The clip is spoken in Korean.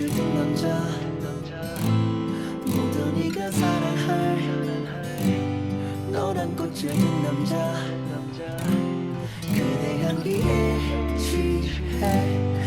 주는 남자. 모든 이가 사랑할 너란 꽃 주는 남자. 그대 향기에 취해.